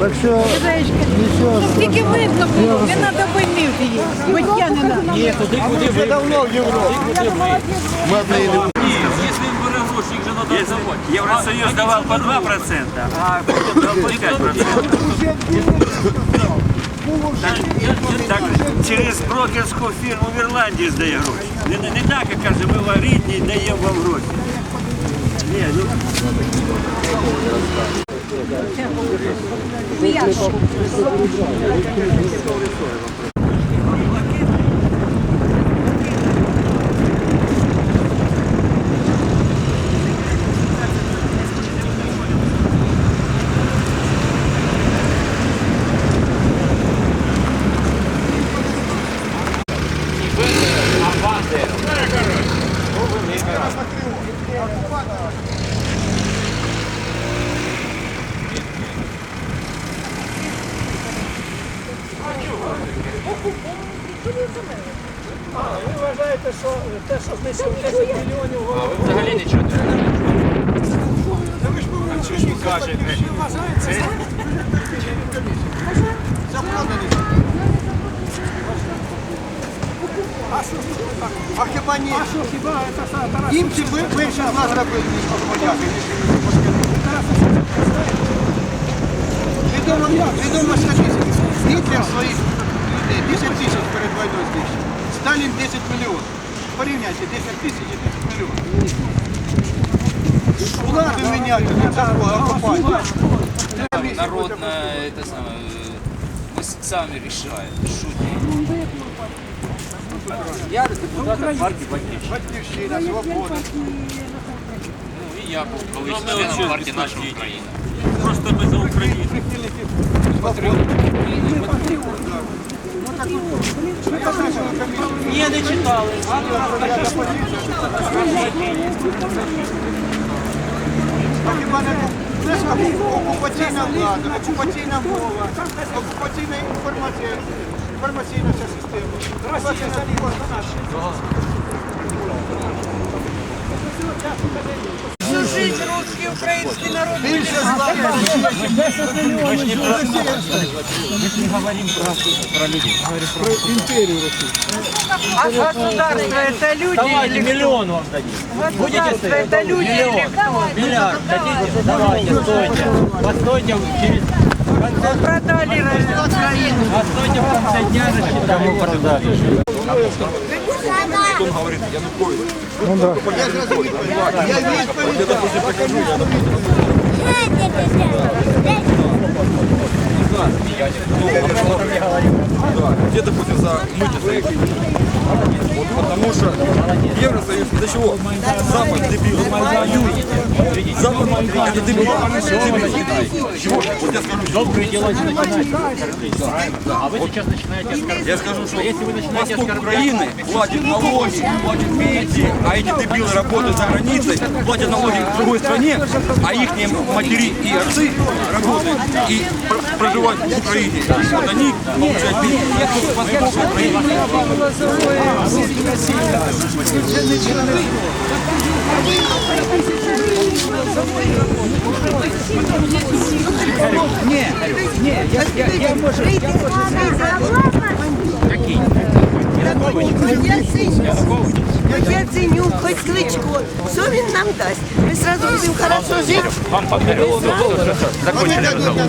Так що нічого. Тільки видно було, не треба вимівти її. Биття не треба. Ні, туди, куди ви. давно в Європі. Куди ви. Ми одне не Ні, якщо він бере гроші, їх же треба віддавати. Евросоюз давал по 2%, а Путин дал по 5%. Так, так через брокерську фірму в Ірландії здає гроші. Не, не, не так, як каже, ми вам рідні, даємо вам гроші. Ні, ну, Вияшу. Ви вважаєте, що те, що знищив 10 мільйонів, воно Взагалі нічого не А хіба ні? А що хіба це са- Тарас? Німці ви більше з нас робили, ніж поляки. Відомо, відомо статистика. Гітлер своїх людей 10 тисяч перед війною знищив. Сталін 10 мільйонів. Порівняйте 10 тисяч і 10 мільйонів. Владу міняти, не такого окупацію. Народна, это самое, мы с- сами решаем, что делать. Я депутат партії «Батьківщина». Батьківщина, свобода. Ну и я был колись Ну, ми членом оцю партии «Наша дійсно. Украина». просто ми за Україну. Ні, не читали. Це ж окупаційна влада, окупаційна мова, окупаційна інформація, інформаційна ця система. Росія Всю русский, український народ. Більше зла. А государство это люди Давайте или миллион вам дадим. государство это люди или кто? Миллиард дадите? Давайте, стойте. Постойте через... Продали Украину. Постойте в конце дня, рассчитаем. продали Я зрозумів. Я відповідаю. где, допустим, за мытье Вот Потому что Евросоюз из-за чего? Запад дебил. Запад они дебил. Чего? Вот я скажу, Добрые дела не начинайте. А вы сейчас начинаете оскорблять. я скажу, что Если вы начинаете восток Украины платит налоги, платит пенсии, а эти дебилы работают за границей, платят налоги в другой стране, а их матери и отцы работают и пр- проживают в Украине. Вот они получают пенсии. Это восток Украины. Яценюк, хоть Кличко, что он нам даст? Мы сразу будем хорошо жить. Вам. Вони дадуть нам